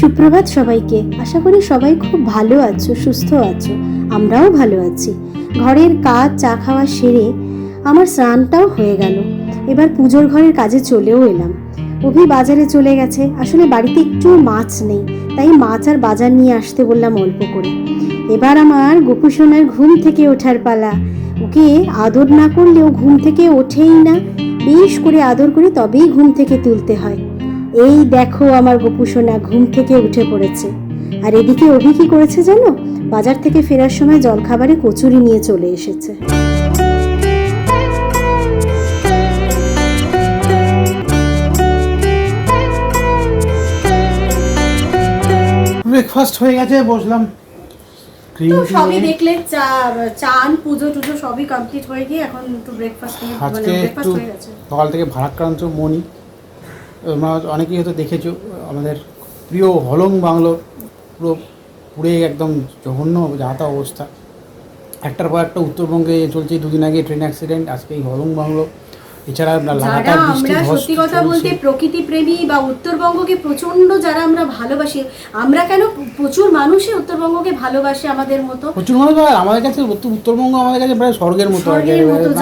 সুপ্রভাত সবাইকে। আশা করি সবাই খুব ভালো আছো, সুস্থ আছো। আমরাও ভালো আছি। ঘরের কাজ, চা খাওয়া সেরে আমার স্নানটাও হয়ে গেল। এবার পুজোর ঘরের কাজে চলেও এলাম। অভি বাজারে চলে গেছে। আসলে বাড়িতে একটু মাছ নেই, তাই মাছ আর বাজার নিয়ে আসতে বললাম অল্প করে। এবার আমার গোপুসোনার ঘুম থেকে ওঠার পালা। ওকে আদর না করলেও ঘুম থেকে ওঠেই না। বেশ করে আদর করে তবেই ঘুম থেকে তুলতে হয়। এই দেখো আমার গোপুসোনা ঘুম থেকে উঠে পড়েছে। আর এদিকে অভি কি করেছে জানো? বাজার থেকে ফেরার সময় জলখাবারে কচুরি নিয়ে চলে এসেছে। ব্রেকফাস্ট হয়ে গেছে বসলাম। তো সবই দেখলে চা চান পুজো টুজো সবই কমপ্লিট হয়ে গিয়ে এখন একটু ব্রেকফাস্ট নিয়ে মানে ব্রেকফাস্ট হয়ে গেছে। সকাল থেকে ভারাক্রান্ত মনি তোমরা অনেকেই হয়তো দেখেছ আমাদের প্রিয় হলং বাংলো পুরো পুড়ে একদম জঘন্য যাতা অবস্থা একটার পর একটা উত্তরবঙ্গে চলছে দুদিন আগে ট্রেন অ্যাক্সিডেন্ট আজকে এই হলং বাংলো এছাড়া যারা লাগাতার বৃষ্টি সত্যি কথা বলতে প্রকৃতি প্রেমী বা উত্তরবঙ্গকে প্রচণ্ড যারা আমরা ভালোবাসি আমরা কেন প্রচুর মানুষই উত্তরবঙ্গকে ভালোবাসে আমাদের মতো প্রচুর মানুষ আমাদের কাছে উত্তর- উত্তরবঙ্গ আমাদের কাছে প্রায় স্বর্গের মতো আর কি।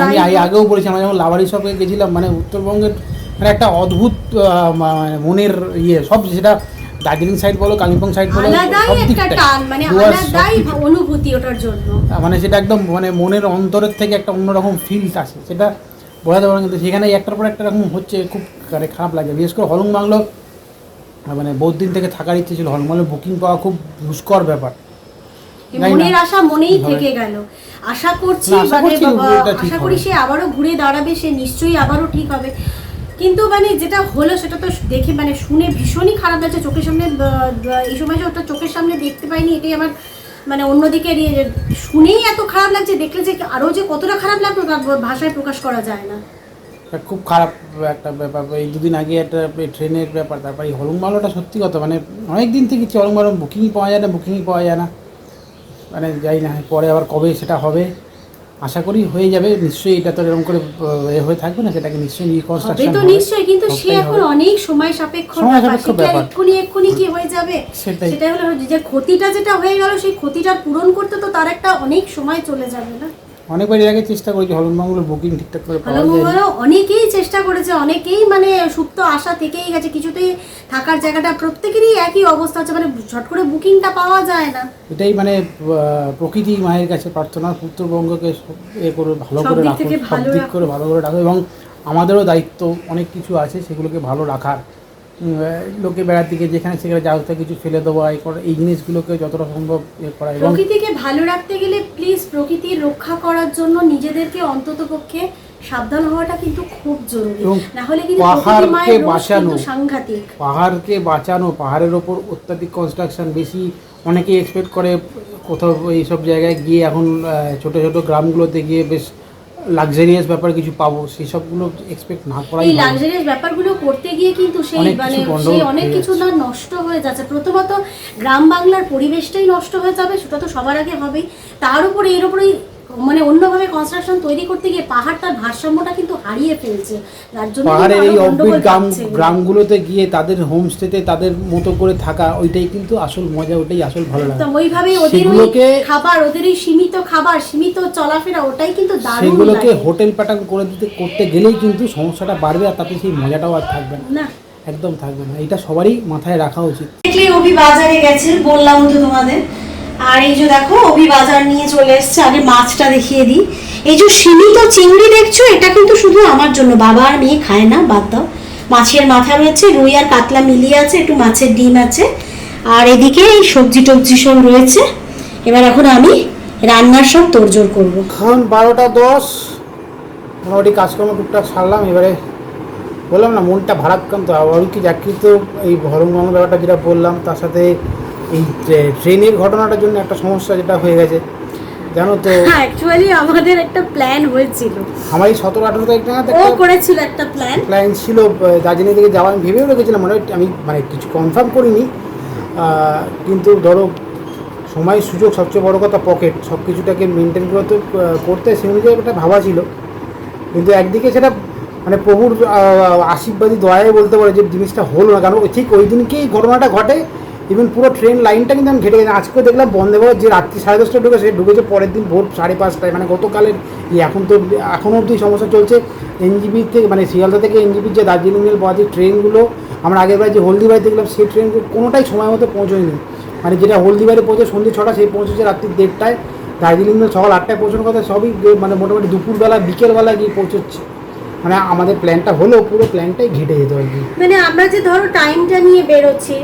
আমি। আগেও বলেছি আমরা যখন লাভারি শপে গেছিলাম মানে উত্তরবঙ্গের মানে একটা অদ্ভুত মানে মনের ইয়ে সব সেটা দার্জিলিং সাইড বলো কালিম্পং সাইড বলো সব মানে। অনুভূতি ওটার জন্য। মানে সেটা একদম মানে মনের অন্তরের থেকে একটা অন্যরকম ফিল আসে। সেটা বোঝা যাবে না কিন্তু সেখানে একটার পর একটা রকম হচ্ছে খুব মানে খারাপ লাগে। বিশেষ করে হলং বাংলো মানে বহুত দিন থেকে থাকার ইচ্ছে ছিল। হলং বাংলো বুকিং পাওয়া খুব দুষ্কর ব্যাপার। মনের আশা মনেই থেকে গেল। আশা করছি আশা মানে আশা করি সে আবারও ঘুরে দাঁড়াবে সে নিশ্চয়ই আবারও ঠিক হবে। কিন্তু মানে যেটা হলো সেটা তো দেখে মানে শুনে ভীষণই খারাপ লাগছে। চোখের সামনে এই সময় যে ওটা চোখের সামনে দেখতে পাইনি, এটাই আমার মানে অন্যদিকে শুনেই এত খারাপ লাগছে, দেখলে যে আরও যে কতটা খারাপ লাগল তার ভাষায় প্রকাশ করা যায় না। খুব খারাপ একটা ব্যাপার। এই দুদিন আগে একটা ট্রেনের ব্যাপার, তারপর এই হলং বাংলোটা সত্যি কথা মানে অনেক দিন থেকে হলং বাংলো বুকিংই পাওয়া যায় না বুকিংই পাওয়া যায় না। মানে যাই না পরে আবার কবে সেটা হবে? আশা করি হয়ে যাবে নিশ্চয়ই এটা তো এরকম করে হয়ে থাকবে না সেটাকে নিশ্চয়ই রিকনস্ট্রাকশন তো নিশ্চয়ই কিন্তু সে এখন অনেক সময় সাপেক্ষ ব্যাপার। এক্ষুনি এক্ষুনি কি হয়ে যাবে? সেটা সেটাই হলো যে ক্ষতিটা যেটা হয়ে গেল সেই ক্ষতিটা পূরণ করতে তো তার একটা অনেক সময় চলে যাবে না? অনেকবার এর আগে চেষ্টা করেছি হলং বাংলোর বুকিং ঠিকঠাক করে পাওয়া যায় অনেকেই চেষ্টা করেছে অনেকেই মানে সুপ্ত আশা থেকেই গেছে কিছুতেই থাকার জায়গাটা প্রত্যেকেরই একই অবস্থা হচ্ছে মানে ঝট করে বুকিংটা পাওয়া যায় না। এটাই মানে প্রকৃতি মায়ের কাছে প্রার্থনা উত্তরবঙ্গকে এ করে ভালো করে রাখো সব ভালো দিক করে ভালো করে রাখো এবং আমাদেরও দায়িত্ব অনেক কিছু আছে সেগুলোকে ভালো রাখার। লোকে বেড়ার দিকে যেখানে সেখানে যা হোক কিছু ফেলে দেওয়া এই করা এই জিনিসগুলোকে যতটা সম্ভব এ করা এবং প্রকৃতিকে ভালো রাখতে গেলে প্লিজ প্রকৃতির রক্ষা করার জন্য নিজেদেরকে অন্তত পক্ষে সাবধান হওয়াটা কিন্তু খুব জরুরি না হলে কিন্তু পাহাড়কে বাঁচানো। সাংঘাতিক পাহাড়কে বাঁচানো পাহাড়ের ওপর অত্যাধিক কনস্ট্রাকশন বেশি অনেকেই এক্সপেক্ট করে কোথাও এইসব জায়গায় গিয়ে এখন ছোট ছোট গ্রামগুলোতে গিয়ে বেশ লাক্সারিয়াস ব্যাপার কিছু পাবো সেই সবগুলো এক্সপেক্ট না করাই এই। লাক্সারিয়াস ব্যাপারগুলো করতে গিয়ে কিন্তু সেই অনেক মানে কিছু সেই অনেক হয়ে কিছু না নষ্ট হয়ে যাচ্ছে। প্রথমত গ্রাম বাংলার পরিবেশটাই নষ্ট হয়ে যাবে সেটা তো সবার আগে হবেই। তার উপরে এর উপরেই মানে অন্যভাবে কনস্ট্রাকশন তৈরি করতে গিয়ে পাহাড় তার ভারসাম্যটা কিন্তু হারিয়ে ফেলছে। জন্য পাহাড়ের এই আরও গ্রাম গ্রামগুলোতে গিয়ে তাদের হোমস্টেতে তাদের মতো করে থাকা ওইটাই কিন্তু আসল মজা ওটাই আসল ভালো লাগে। ওইভাবেই ওদের ওই খাবার ওদের ওই সীমিত খাবার সীমিত চলাফেরা ওটাই কিন্তু দারুণ সেগুলোকে হোটেল প্যাটার্ন করে দিতে করতে গেলেই কিন্তু সমস্যাটা বাড়বে আর তাতে সেই মজাটাও আর থাকবে না। না। একদম থাকবে না। এটা সবারই মাথায় রাখা উচিত। দেখলে অভি বাজারে গেছে বললাম তো তোমাদের। আর এই যে দেখো অভি বাজার নিয়ে চলে এসছে, আগে মাছটা দেখিয়ে দিই। এই যে সীমিত চিংড়ি দেখছ, এটা কিন্তু শুধু আমার জন্য, বাবা আর মেয়ে খায় না, বাদ দাও। মাছের মাথা রয়েছে, রুই আর কাতলা মিলিয়ে আছে, একটু মাছের ডিম আছে। আর এদিকে এই সবজি টবজি সব রয়েছে। এবার এখন আমি রান্নার সব তোড়জোড় করব। এখন বারোটা দশ, মোটামুটি কাজকর্ম টুকটাক সারলাম, এবারে বললাম না, মনটা ভারাক্রান্ত কি চাকরিত এই ভরমগঙ্গ ব্যাপারটা যেটা বললাম, তার সাথে এই ট্রে- ট্রেনের ঘটনাটার জন্য একটা সমস্যা যেটা হয়ে গেছে জানো তো? হ্যাঁ অ্যাকচুয়ালি আমাদের একটা প্ল্যান হয়েছিল। আমার এই সতেরো আঠেরো তারিখ নাগাদ ও করেছিল একটা প্ল্যান প্ল্যান ছিল দার্জিলিং থেকে যাওয়া আমি ভেবেও রেখেছিলাম মানে আমি মানে কিছু কনফার্ম করিনি। কিন্তু ধরো সময় সুযোগ সবচেয়ে বড় কথা পকেট সব কিছুটাকে মেনটেন করতে করতে সে অনুযায়ী একটা ভাবা ছিল। কিন্তু একদিকে সেটা মানে প্রভুর আশীর্বাদী দয়ায় বলতে পারে যে জিনিসটা হলো না। কারণ ঠিক ওই দিনকেই ঘটনাটা ঘটে। ইভেন পুরো ট্রেন লাইনটা কিন্তু আমি ঘেটে গেছি। আজকে দেখলাম বন্দে ভারত যে রাত্রি সাড়ে দশটা ঢুকে সে ঢুকেছে, পরের দিন ভোর সাড়ে পাঁচটায়। মানে গতকালের এখন তো এখনও অবধি সমস্যা চলছে। এনজিবি থেকে মানে শিয়ালদা থেকে এনজিবির যে দার্জিলিং মেল পাওয়া যে ট্রেনগুলো, আমরা আগের বার যে হলদিবাড়ি দেখলাম, সেই ট্রেনগুলো কোনোটাই সময় মতো পৌঁছয়নি। মানে যেটা হলদিবাড়ি পৌঁছে সন্ধ্যে ছটা, সেই পৌঁছেছে রাত্রি দেড়টায়। দার্জিলিং মেল সকাল আটটায় পৌঁছানোর কথা, সবই মানে মোটামুটি দুপুরবেলা, বিকেলবেলা গিয়ে পৌঁছচ্ছে। মানে আমাদের প্ল্যানটা হলেও পুরো প্ল্যানটাই ঘেটে যেত আর কি। মানে আমরা যে ধরো টাইমটা নিয়ে বেরোচ্ছি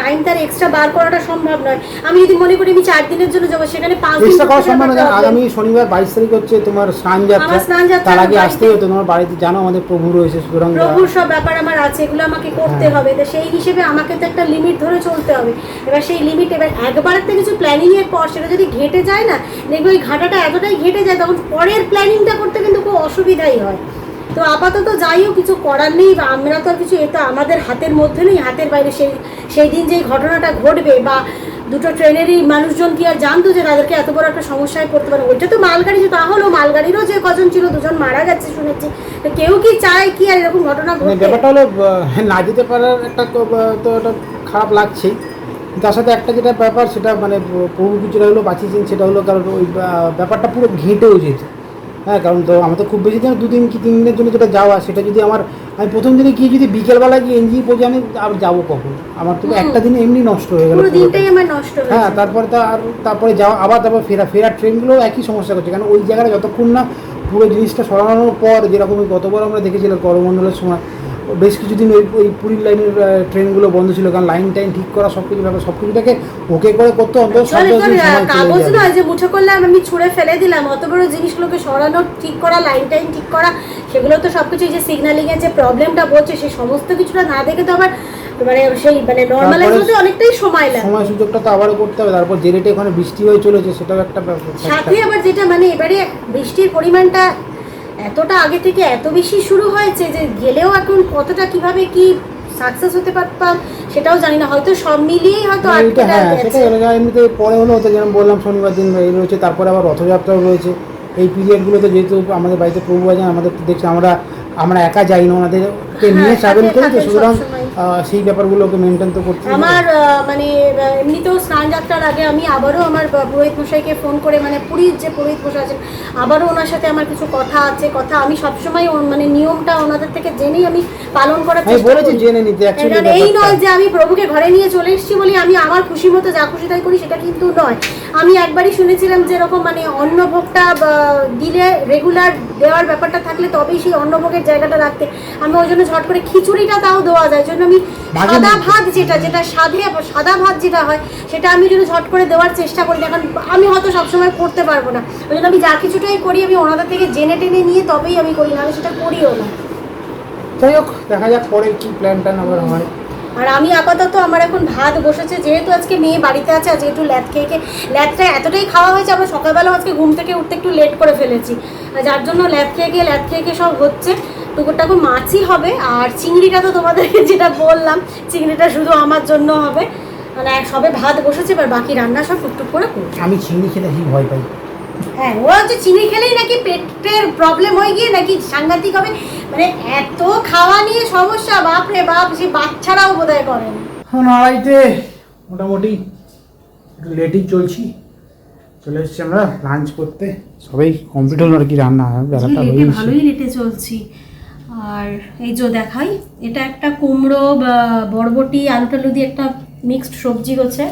টাইম তার এক্সট্রা বার করাটা সম্ভব নয়। আমি যদি মনে করি আমি চার দিনের জন্য যাব সেখানে পাঁচ দিন চেষ্টা করা সম্ভব না যাওয়াটা আগামী শনিবার বাইশ তারিখ হচ্ছে তোমার স্নান যাত্রা। আমার স্নান যাত্রা তার আগে আসতেই হতো তোমার বাড়িতে জানো আমাদের প্রভু রয়েছে সুতরাং প্রভুর সব ব্যাপার আমার আছে এগুলো আমাকে করতে হ্যাঁ। হবে। তো সেই হিসেবে আমাকে তো একটা লিমিট ধরে চলতে হবে। এবার সেই লিমিট এবার একবার একটা কিছু প্ল্যানিং এর পর সেটা যদি ঘেটে যায় না দেখবে ওই ঘাটাটা এতটাই ঘেটে যায় তখন পরের প্ল্যানিংটা করতে কিন্তু খুব অসুবিধাই হয়। তো আপাতত যাইও কিছু করার নেই বা আমরা তো আর কিছু এটা আমাদের হাতের মধ্যে নেই হাতের বাইরে সেই সেই দিন যেই ঘটনাটা ঘটবে বা দুটো ট্রেনেরই মানুষজন কি আর জানতো যে তাদেরকে এত বড় একটা সমস্যায় পড়তে পারে? ওইটা তো মালগাড়ি যে তাহলেও মালগাড়িরও যে কজন ছিল দুজন মারা গেছে শুনেছি। কেউ কি চায় কি আর এরকম ঘটনা মানে ঘটে ব্যাপারটা হলো না যেতে পারার একটা তো তো এটা খারাপ লাগছেই। তার সাথে একটা যেটা ব্যাপার সেটা মানে প্রভু কিছুটা হলো বাঁচিয়েছেন সেটা হলো কারণ ওই ব্যাপারটা পুরো ঘেঁটেও যেত হ্যাঁ কারণ তো আমার তো খুব বেশি দিন দুদিন কি তিন দিনের জন্য যেটা যাওয়া সেটা যদি আমার আমি প্রথম দিনে গিয়ে যদি বিকেলবেলা গিয়ে এনজিও পৌঁছে আমি আর যাব কখন? আমার তো একটা দিনে এমনি নষ্ট হয়ে গেল হ্যাঁ তারপরে তো আর তারপরে যাওয়া আবার তারপর ফেরা ফেরার ট্রেনগুলো একই সমস্যা করছে কারণ ওই জায়গাটা যতক্ষণ না পুরো জিনিসটা সরানোর পর যেরকম গতবার আমরা দেখেছিলাম করমণ্ডলের সময় বেশ কিছুদিন ওই ওই পুরীর লাইনের ট্রেনগুলো বন্ধ ছিল কারণ লাইন টাইন ঠিক করা সব কিছু ব্যাপার সব কিছুটাকে ওকে করে করতে অন্তত কাগজ নয় যে মুঠো করলাম আমি ছুঁড়ে ফেলে দিলাম অত বড় জিনিসগুলোকে সরানো ঠিক করা লাইন টাইন ঠিক করা সেগুলো তো সবকিছু এই যে সিগন্যালিং এর যে প্রবলেমটা বলছে সেই সমস্ত কিছুটা না দেখে তো আবার মানে সেই মানে নর্মালাইজ হতে অনেকটাই সময় লাগে। সময় সুযোগটা তো আবারও করতে হবে তারপর যে রেটে ওখানে বৃষ্টি হয়ে চলেছে সেটাও একটা সাথে আবার যেটা মানে এবারে বৃষ্টির পরিমাণটা এতটা আগে থেকে এত বেশি শুরু হয়েছে যে গেলেও এখন কতটা কীভাবে কি সাকসেস হতে পারতাম সেটাও জানি না। হয়তো সব মিলিয়েই হয়তো হ্যাঁ। সেটাই হলো, এমনিতে পরে হলো হতো যেমন বললাম শনিবার দিন এই রয়েছে তারপরে আবার রথযাত্রাও রয়েছে। এই পিরিয়ডগুলোতে যেহেতু আমাদের বাড়িতে প্রভু আছেন আমাদের দেখছি আমরা আমরা একা যাই না। ওনাদেরকে নিয়ে হ্যাঁ, ট্রাভেল করি তো সুতরাং সেই ব্যাপারগুলোকে মেনটেন তো করতে আমার মানে এমনিতেও স্নান যাত্রার আগে আমি আবারও আমার পুরোহিত মশাইকে ফোন করে মানে পুরীর যে পুরোহিত মশাই আছেন আবারও ওনার সাথে আমার কিছু কথা আছে কথা আমি সবসময় মানে নিয়মটা ওনাদের থেকে জেনেই আমি পালন করার আমি চেষ্টা বলেছি করি। জেনে নিতে এই নয় যে আমি প্রভুকে ঘরে নিয়ে চলে এসেছি বলে আমি আমার খুশি মতো যা খুশি তাই করি সেটা কিন্তু নয়। আমি একবারই শুনেছিলাম যে এরকম মানে অন্নভোগটা দিলে রেগুলার দেওয়ার ব্যাপারটা থাকলে তবেই সেই অন্নভোগের জায়গাটা রাখতে। আমি ওই জন্য ঝট করে খিচুড়িটা তাও দেওয়া যায়। জন্য আমি সাদা ভাত যেটা যেটা সাদে সাদা ভাত যেটা হয় সেটা আমি যদি ঝট করে দেওয়ার চেষ্টা করি। না কারণ আমি হয়তো সবসময় করতে পারব না। ওই জন্য আমি যা কিছুটাই করি আমি ওনাদের থেকে জেনে টেনে নিয়ে তবেই আমি করি না আমি সেটা করিও না। যাই হোক দেখা যাক পরে কি প্ল্যান ট্যান হয়। আর আমি আপাতত আমার এখন ভাত বসেছে, যেহেতু আজকে মেয়ে বাড়িতে আছে আজকে একটু ল্যাদ খেয়ে ল্যাদটা এতটাই খাওয়া হয়েছে, আমরা সকালবেলা আজকে ঘুম থেকে উঠতে একটু লেট করে ফেলেছি। যার জন্য ল্যাদ খেয়ে গিয়ে ল্যাদ খেয়ে সব হচ্ছে। টুকুরটাকু মাছই হবে, আর চিংড়িটা তো তোমাদেরকে যেটা বললাম, চিংড়িটা শুধু আমার জন্য হবে। মানে সবে ভাত বসেছে, এবার বাকি রান্না সব টুকটুক করে আমি চিংড়ি খেতে ভয় পাই। হ্যাঁ ও হচ্ছে চিনি খেলেই নাকি পেটের প্রবলেম হয়ে গিয়ে নাকি সাংঘাতিক হবে। মানে এত খাওয়া নিয়ে সমস্যা বাপ রে বাপ সে বাচ্চারাও বোধহয় করে না। এখন আড়াইটে মোটামুটি একটু লেটই চলছি। চলে এসেছি আমরা লাঞ্চ করতে। সবাই কমপ্লিট হলো আর কি রান্না বেলাটা হয়ে ভালোই লেটে চলছি। আর এই যে দেখাই এটা একটা কুমড়ো বা বরবটি আলু টালু দিয়ে একটা মিক্সড সবজি হচ্ছে।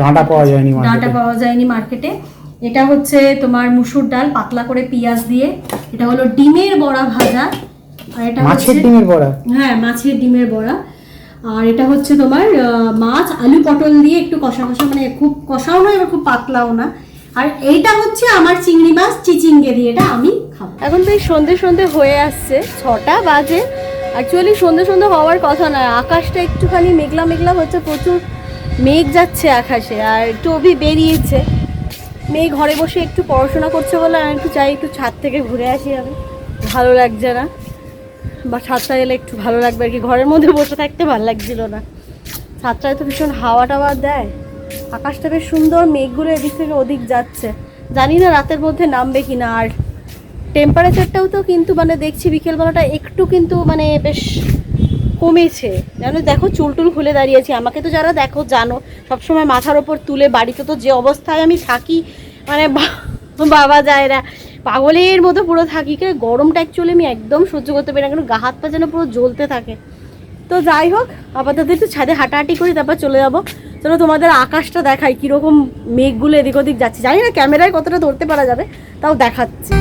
ডাঁটা পাওয়া যায়নি ডাঁটা পাওয়া যায়নি মার্কেটে এটা হচ্ছে তোমার মুসুর ডাল পাতলা করে পেঁয়াজ দিয়ে। এটা হলো ডিমের বড়া ভাজা। আর এটা মাছের হচ্ছে ডিমের বড়া? হ্যাঁ মাছের ডিমের বড়া। আর এটা হচ্ছে তোমার মাছ আলু পটল দিয়ে একটু কষা কষা মানে খুব কষাও না এবার খুব পাতলাও না। আর এইটা হচ্ছে আমার চিংড়ি মাছ চিচিঙ্গে দিয়ে এটা আমি খাব। এখন তো এই সন্ধে সন্ধে হয়ে আসছে ছটা বাজে। অ্যাকচুয়ালি সন্ধে সন্ধে হওয়ার কথা নয় আকাশটা একটুখানি মেঘলা মেঘলা হচ্ছে প্রচুর মেঘ যাচ্ছে আকাশে আর একটু অভি বেরিয়েছে। মেয়ে ঘরে বসে একটু পড়াশোনা করছে বলে আমি একটু চাই একটু ছাদ থেকে ঘুরে আসি আমি। ভালো লাগছে না। বা ছাদটা গেলে একটু ভালো লাগবে আর কি। ঘরের মধ্যে বসে থাকতে ভালো লাগছিল না। ছাদটায় তো ভীষণ হাওয়া টাওয়া দেয়। আকাশটা বেশ সুন্দর, মেঘগুলো এদিক থেকে ওদিক যাচ্ছে। জানি না রাতের মধ্যে নামবে কি না। আর টেম্পারেচারটাও তো কিন্তু মানে দেখছি বিকেলবেলাটা একটু কিন্তু মানে বেশ কমেছে। জানো দেখো চুল টুল খুলে দাঁড়িয়েছি। আমাকে তো যারা দেখো জানো, সবসময় মাথার ওপর তুলে বাড়িতে তো যে অবস্থায় আমি থাকি মানে বাবা যায় না। পাগলের মতো পুরো থাকি। কে গরমটা অ্যাকচুয়ালি আমি একদম সহ্য করতে পারি না। কারণ গা হাত পা যেন পুরো জ্বলতে থাকে। তো যাই হোক, আপাতত একটু ছাদে হাঁটাহাঁটি করি, তারপর চলে যাব। চলো তোমাদের আকাশটা দেখাই, কীরকম মেঘগুলো এদিক ওদিক যাচ্ছে। জানি না ক্যামেরায় কতটা ধরতে পারা যাবে, তাও দেখাচ্ছি।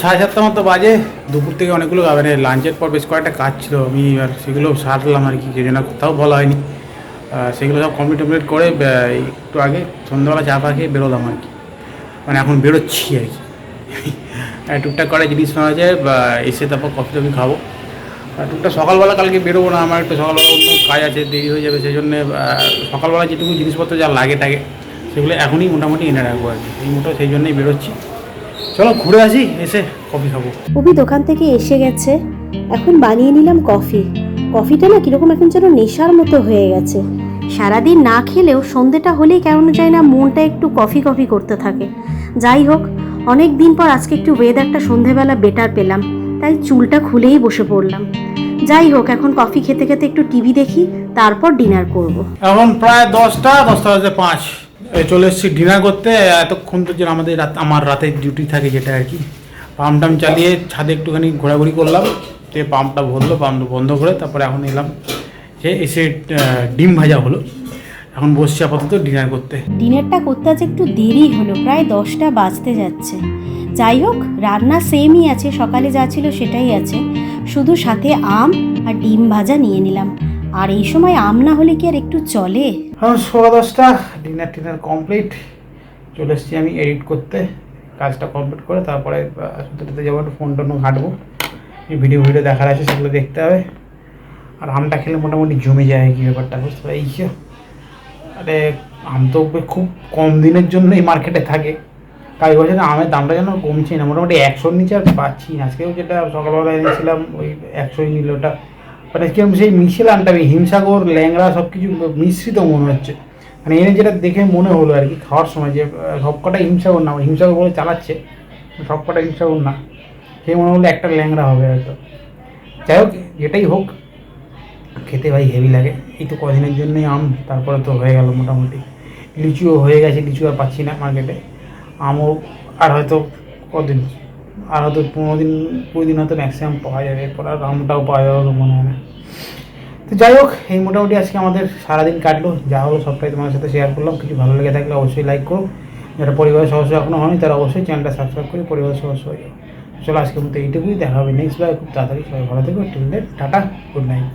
সাড়ে সাতটা মতো বাজে, দুপুর থেকে অনেকগুলো মানে লাঞ্চের পর বেশ কয়েকটা কাজ ছিল, আমি আর সেগুলো সারলাম আর কি যে জন্য কোথাও বলা হয়নি। সেগুলো সব কমপ্লিট টমপ্লিট করে একটু আগে সন্ধ্যাবেলা চা পা খেয়ে বেরোলাম আর কি। মানে এখন বেরোচ্ছি আর কি। টুকটাক করে জিনিস নেওয়া যায়, বা এসে তারপর কফি টফি খাব। টুকটাক সকালবেলা কালকে বেরোবো না, আমার একটু সকালবেলা অন্য কাজ আছে, দেরি হয়ে যাবে, সেই জন্যে সকালবেলা যেটুকু জিনিসপত্র যা লাগে থাকে, সেগুলো এখনই মোটামুটি এনে রাখব আর কি। এই মোটো সেই জন্যই বেরোচ্ছি। চলো ঘুরে আসি এসে কফি খাব। অভি দোকান থেকে এসে গেছে। এখন বানিয়ে নিলাম কফি কফিটা না কীরকম এখন যেন নেশার মতো হয়ে গেছে। সারাদিন না খেলেও সন্ধেটা হলেই কেমন যায় না মনটা একটু কফি কফি করতে থাকে। যাই হোক অনেক দিন পর আজকে একটু ওয়েদারটা সন্ধেবেলা বেটার পেলাম। তাই চুলটা খুলেই বসে পড়লাম। যাই হোক এখন কফি খেতে খেতে একটু টিভি দেখি তারপর ডিনার করব। এখন প্রায় দশটা দশটা বাজে পাঁচ। চলে এসেছি ডিনার করতে, এতক্ষণ তো যে আমাদের রাত আমার রাতের ডিউটি থাকে যেটা আর কি। পাম্প টাম চালিয়ে ছাদে একটুখানি ঘোরাঘুরি করলাম তো পাম্পটা ভরলো পাম্পটা বন্ধ করে তারপরে এখন এলাম যে এসে ডিম ভাজা হলো। এখন বসছি আপাতত ডিনার করতে। ডিনারটা করতে আজ একটু দেরি হলো, প্রায় দশটা বাজতে যাচ্ছে। যাই হোক, রান্না সেমই আছে, সকালে যা ছিল সেটাই আছে। শুধু সাথে আম আর ডিম ভাজা নিয়ে নিলাম। আর এই সময় আম না হলে কি আর একটু চলে? এখন সোয়া দশটা ডিনার টিনার কমপ্লিট চলে এসেছি আমি এডিট করতে। কাজটা কমপ্লিট করে তারপরে সুতরাতে যাব, একটু ফোন টোন ঘাঁটবো ভিডিও ভিডিও দেখার আছে, সেগুলো দেখতে হবে। আর আমটা খেলে মোটামুটি জমে যায়, কি ব্যাপারটা বুঝতে পারি আরে, আম তো খুব কম দিনের জন্য এই মার্কেটে থাকে। তাই বছর আমের দামটা যেন কমছে না, মোটামুটি একশোর নিচে আর পাচ্ছি না। আজকেও যেটা সকালবেলা এনেছিলাম, ওই একশোই নিল ওটা। মানে কীরকম সেই মিশেল আমটা ওই হিমসাগর, ল্যাংড়া সব কিছু মিশ্রিত মনে হচ্ছে। মানে এনে যেটা দেখে মনে হলো আর কি, খাওয়ার সময় যে সবকটা হিমসাগর না, হিমসাগর বলে চালাচ্ছে, সবকটা হিমসাগর না সেই মনে হলো একটা ল্যাংড়া হবে হয়তো। যাই হোক, যেটাই হোক, খেতে ভাই হেভি লাগে। এই তো কদিনের জন্যই আম, তারপরে তো হয়ে গেল মোটামুটি। লিচুও হয়ে গেছে, লিচু আর পাচ্ছি না মার্কেটে আমও আর হয়তো কদিন আর হয়তো পনেরো দিন, কুড়ি দিন হয়তো ম্যাক্সিমাম পাওয়া যাবে। এরপর আর আমটাও পাওয়া যাবে মনে হয় না। তো যাই হোক, এই মোটামুটি আজকে আমাদের সারাদিন কাটলো। যা হলো সবটাই তোমার সাথে শেয়ার করলাম। কিছু ভালো লেগে থাকলে অবশ্যই লাইক করো। যারা পরিবারের সদস্য এখনও হয়নি, তারা অবশ্যই চ্যানেলটা সাবস্ক্রাইব করে পরিবারের সদস্য হয়ে যাও। চলো আজকের মতো এইটুকুই। দেখা হবে নেক্সট বার খুব তাড়াতাড়ি সবাই ভালো থেকো। Till tata good night